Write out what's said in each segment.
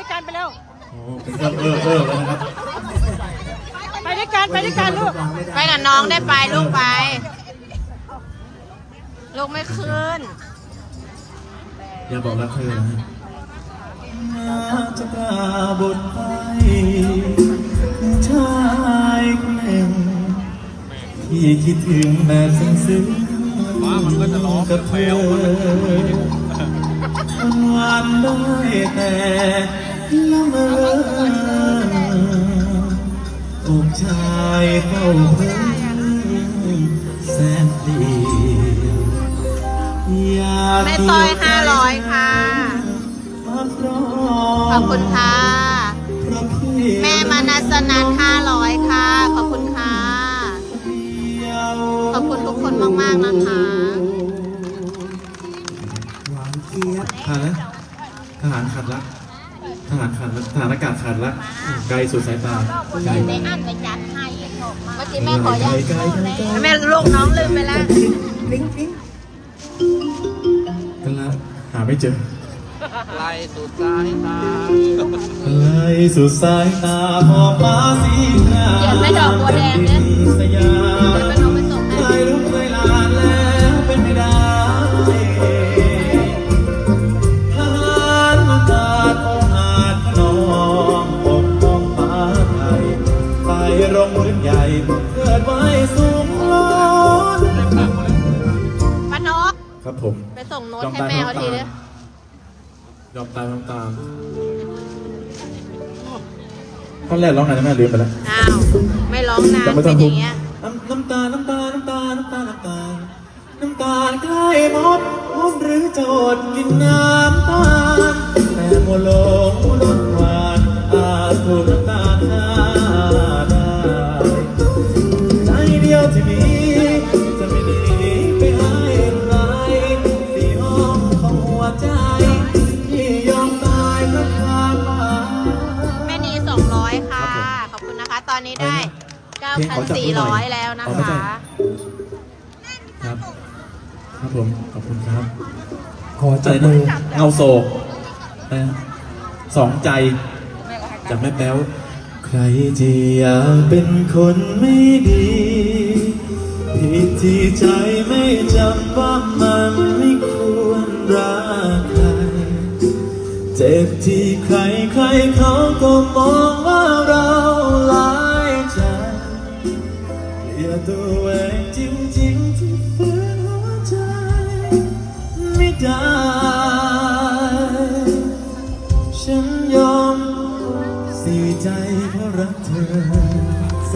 ด้วยกันไปเร็วโอ้เป็นเออเออเออแล้วนะครับไปด้วยกันไปด้วยกันลูกไปกับน้องได้ไปลูกไป ลูกไม่ขึ้น อย่าบอกรักเธอนะฮะจะกล้าบนไปชายคนหนึ่งที่คิดถึงแบบซึ้งๆฟ้ามันก็จะร้องกับเธแมอวมันจะคุยวันวันๆได้แต่ ละเมออกชายเฝ้าเพิ่งแสนดีอยากแม่ต้อยห้าร้อยค่ะ ขอบคุณค่ะ แม่มานัสนันห้าร้อยค่ะ ขอบคุณค่ะ ขอบคุณทุกคนมาก ๆ นะคะหวานเจี๊ยบขาดแล้วทหารขาดละารขาดละทหารอากาศขาดละไกลสุดสายตาไกลในอันไปจัดให้เมื่อกี้แม่ขอยังไกลไกลไกลแม่ลูกน้องลืมไปแล้วกันละหาไม่เจอไล่สุดสายตาไล่สุดสายตาหอบฟ้าสีครามเดี๋ยวแม่ดอกบัวแดงเนี่ย รงพื้นใหญ่เกิดไว้สูงล้นป้านกครับผมไปส่งโน้ตให้แม่เขาทีนึงยอมตายยอมตามท่อนแรกร้องไงนะแม่ลืมไปแล้ว อ้าว ไม่ร้องนานแต่ไม่ต้เป็องนอทุกย่างเงี้ยน้ำน้ำตา น้ำตา น้ำตา น้ำตา น้ำตา น้ำตาใกล้หมดหมดหรือจะอดกินน้ำตาแต่โมโล ตอนนี้ได้เพลงขอจับมือหน่อย9,400 แล้วนะเอาไม่ใช่คะ ครับ ครับผม ขอบคุณครับ ขอจับมือเงาโศกนะสองใจจากแม่แป๊วใครที่อยากเป็นคนไม่ดีผิดที่ใจไม่จำว่ามันไม่ควรรักใคร เจ็บที่ใครใครเขาก็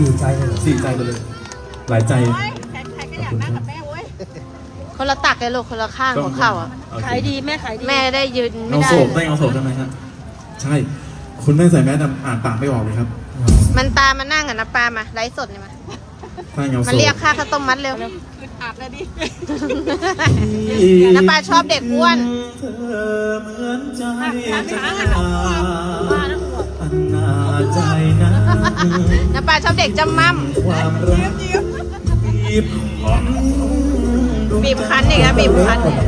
สี่ใจเลยเหรอเสียใจไปเลย หลายใจคนละตักเลยลูกคนละข้างของเขาอะ โอเคขายดีแม่ขายดีแม่ได้ยืนไม่เงาได้ โศกได้เงาโศกใช่ไหมครับใช่ คุณแม่ใส่แมสดำอ่านปากไม่ออกเลยครับมันตามมานั่งกับน้ำปลามาไลฟ์สดเนี่ยมาถ้าเงาโศมันกเรียกค่าข้าวต้มมัดเร็วอาบเลยดิ น้ำปลาชอบเด็กอ้วน เธอเหมือนใจทำจะช้างขาอะว่าดแล้ว หัวอันนาใจนะน้ำปลาชอบเด็กจำมั่มความรักบีบคั้นบีบคั้นอีกแล้วบีบคั้นเนี่ย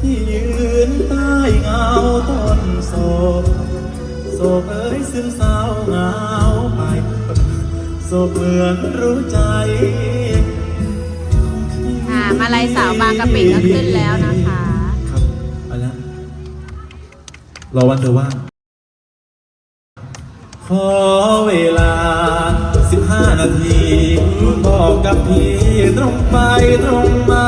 ที่ยืนใต้เงาต้นโศกโศกเอ้ยซึมเศร้าเหงาไปโศกเหมือนรู้ใจอ่ามาลายสาวบางกะปิก็ขึ้นแล้วนะคะ ครับเอาละรอวันเธอว่าง ขอเวลาสิบห้านาที บอกกับพี่ตรงไปตรงมา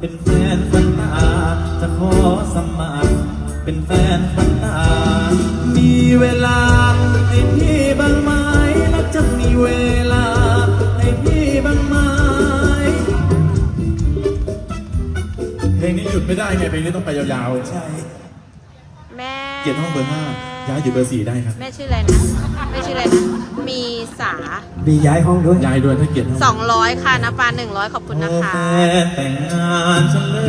เป็นแฟนฟันตา จะขอสมัคร เป็นแฟนฟันตา มีเวลาให้พี่บ้างไหมและจะมีเวลาให้พี่บ้างไหมเพลงนี้หยุดไม่ได้ไงเพลงนี้ต้องไปยาวๆใช่ แม่เกียรติห้องเบอร์ห้าย้ายอยู่เบอร์สี่ได้ครับ แม่ชื่ออะไรนะ แม่ชื่ออะไรนะ มีสามีย้ายห้องด้วยย้ายด้วยถ้าเกียรติห้องสองร้อยค่ะนะปานหนึ่งร้อยขอบคุณนะคะโอ้แฟนแต่งงานฉันเล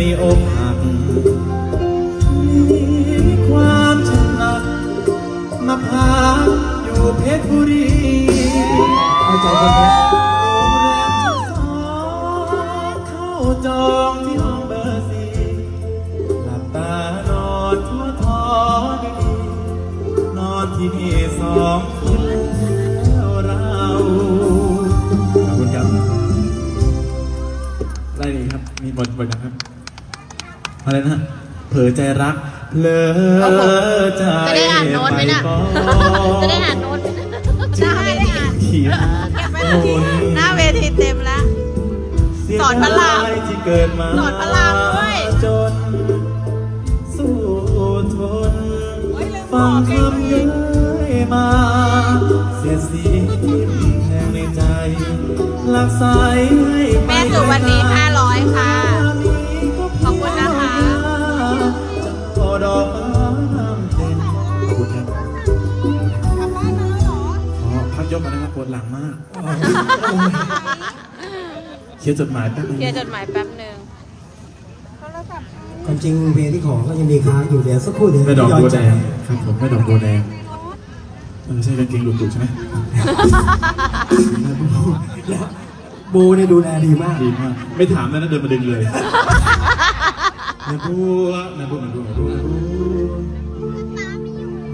ยอกหักมีความชนักมาพักอยู่เพชรบุรีเอาใจคนเนี้ย โรงแรมชั้นสองเข้าจองที่ห้ สองคืนแล้วเราขอบคุณครับอะไรนี่ครับ มีบทบทนะครับ อะไรนะ เผลอใจรักเผลอใจจะได้อ่านโน้ตไหมน่ะปก่อจะได้อ่านโน้ตไหมหน้าเวทีเขียนหน้าเวทีเต็มแล้ว สอนพระรามเสียดยที่เกิดมาสอนพระรามด้วยจน สู้ทนฟังคำ รักสายให้ไปแม่สุวันนี้500ค่ะ ขอบคุณนะคะเจ้าดอกไม้เด่นขอบคุณครับขอพักยกกันนะครับปวดหลังมากเขียนจดหมายแป๊บนึงเคลียร์จดหมายแป๊บหนึ่งความจริงเพลงที่ขอก็ยังมีค้างอยู่เดี๋ยวสักครู่เดี๋ยวแม่ดอกย้อนบัวใจแดงครับผมแม่ดอกบัวแดงเออใช่กางเกงดุๆใช่ไหมแล้วโบเนี่ยดูแลดีมากดีมากไม่ถามแล้วนะเดินมาดึงเลยแม่บัวแม่บัวแม่บัวแม่บัว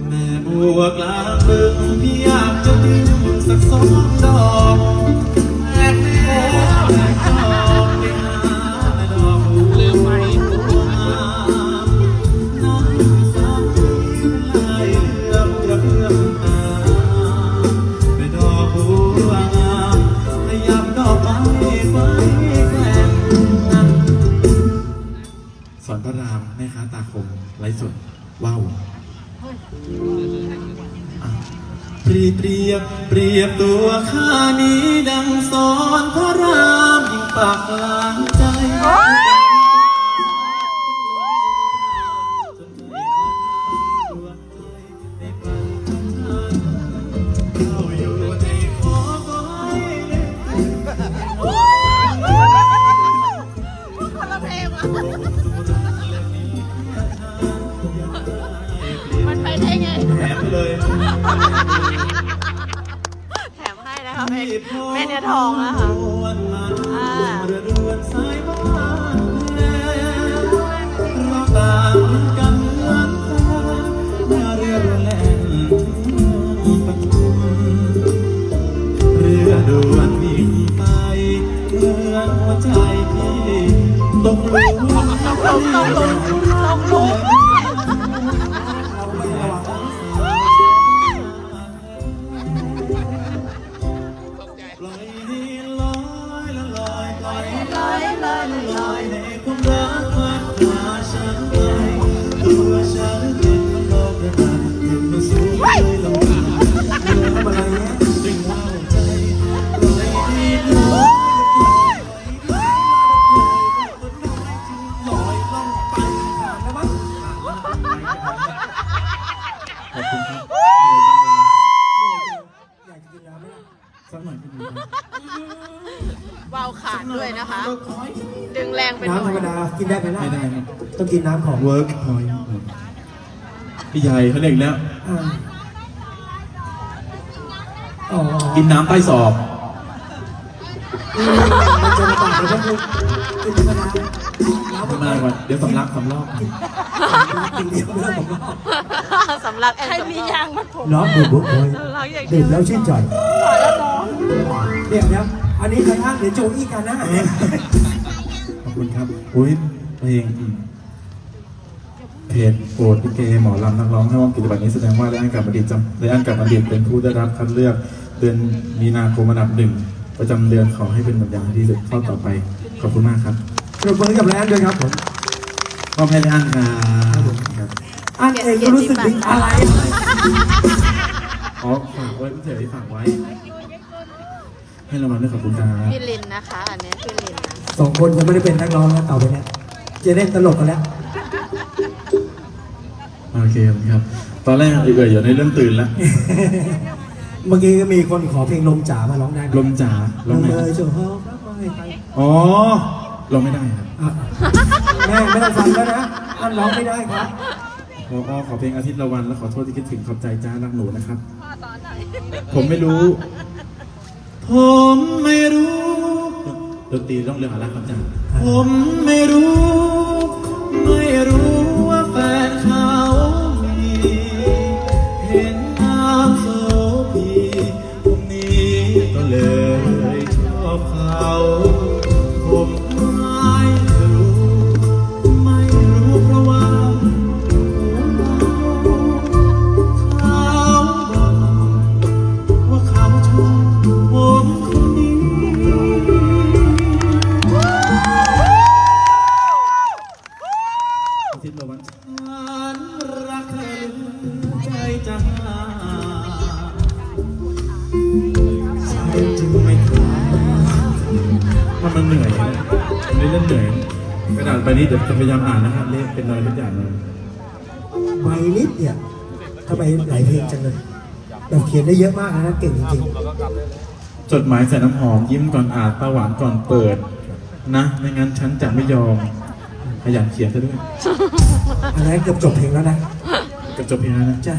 แม่บัวกลางบึงพี่อยากจะดึงสักสองดอก เรียบตัวข้านี้ดังสอนพระรามยิ่งปากกลางใจมันไปได้ไงแถมเลย แม่เนื้อทองนะคะอ่าเรือด่วนสายบ้านแลเราต่างกันเหมือนฟ้าเมื่อเรือแล่นถึงตกลุมตกลุม วาวขาดด้วยนะคะ ดึงแรงไปหน่น้ำธรอรมยดากินได้ไหมล่ะไม่ได้ครับ ต้องกินน้ำของ work point พี่ใหญ่เขาเรียกอีกแล้ว อ่าอ๋อกินน้ำใต้ศอกอืมมันจะลำบากเลยพวกคุณกินธรรมดาน้ำทำไมวะเดี๋ยวสำลักสำลอกกินเดียวไม่ต้องผมก็สำหรับแอนใครมียางมัดผมน้องดื่มบุ๊กเลยสำหรับอย่างเดีดื่ยมวแล้วชื่นใจต่อแล้วน้องเดี๋ยวนะ อันนี้ใครอ้างเดี๋ยวโจอี้กันนะขอบคุณครับ อุ้ยเพลงอืมเพจโปรดลิเกหมอลำนักร้องให้ร่วมกิจกรรมนี้แสดงว่าได้อันกับบัณฑิตจำได้อันกับบัณฑิตเป็นผู้ได้รับคัดเลือกเดือนมีนาคมอันดับหนึ่งประจำเดือนขอให้เป็นแบบอย่างที่สุดข้อต่อไป ขอบคุณมากครับปรบมือให้กับแลนด์ด้วยครับผมมอบให้ได้อันครับครับอันเองก็รู้สึกถึงอะไรอ๋อฝากไว้เฉยๆฝากไว้ ให้รางวัลด้วยขอบคุณครับพี่ลินนะคะ อันเนี้ยพี่ลินนะสองคนจะไม่ได้เป็นนักร้องแล้วต่อไปเนี่ยจะเล่นตลกกันแล้ว โอเคครับ ตอนแรกเอื่อยๆอยู่ในเรื่องตื่นแล้วเมื่อกี้ก็มีคนขอเพลงลมจ๋ามาร้องได้ไหลมจ๋าลลมมไหนเลยเจ้าฮอกรักไม่ไปอ๋อลมไม่ได้ครับอะแม่ไม่ต้องฟังแล้วนะอันร้องไม่ได้ครับ ขอขอเพลงอาทิตย์ละวัน แล้วขอโทษที่คิดถึงขอบใจจ้ารักหนูนะครับ ผมไม่รู้ ผมไม่รู้ ดนตรีต้องเรื่องอะไรครับจ้าผมไม่รู้ ไม่รู้ กระดาษใบนี้เดี๋ยวจะพยายามอ่านนะครับเลขเป็นอะไรทุกอย่างเลยไวนิดเนี่ยทำไมหลายเพลงจังเลยแบบเขียนได้เยอะมากนะเก่งจริงจดหมายใส่น้ำหอมยิ้มก่อนอ่านตาหวานก่อนเปิด นะไม่งั้นฉันจะไม่ยอมขยันเขียนซะด้วยๆอันนั้นเกือบจบเพลงแล้วนะกับจบเพลงแล้วนะใช่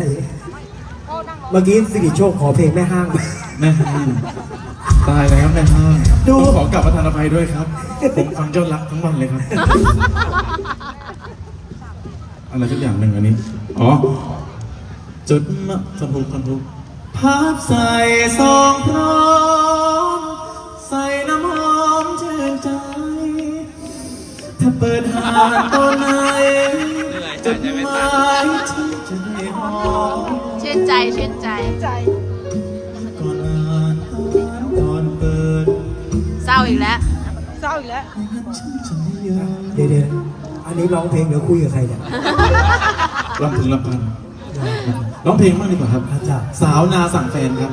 เมื่อกี้สิริโชคขอเพลงแม่ห้างแม่ห้าง ตายแล้วแม่ห้างดู ต้องขอกลับประธานอภัยด้วยครับ ผมฟังเจ้ารักทั้งวันเลยครับ อะไรสักอย่างหนึ่งอันนี้ อ๋อ จดมาสมทุกสมทุกภาพใส่ซองพร้อม ใส่น้ำหอมชื่นใจ ถ้าเปิดหานตัวไหนจดหมายที่จะให้หอม ชื่นใจชื่นใจ ใจ อีกแล้วฉันจะไม่ยอมเดี๋ยวเดี๋ยวอันนี้ร้องเพลงเดี๋ยวคุยกับใครเนี่ยลำพึงลำพันร้องเพลงบ้างดีกว่าครับ อาจารย์ สาวนาสั่งแฟนครับ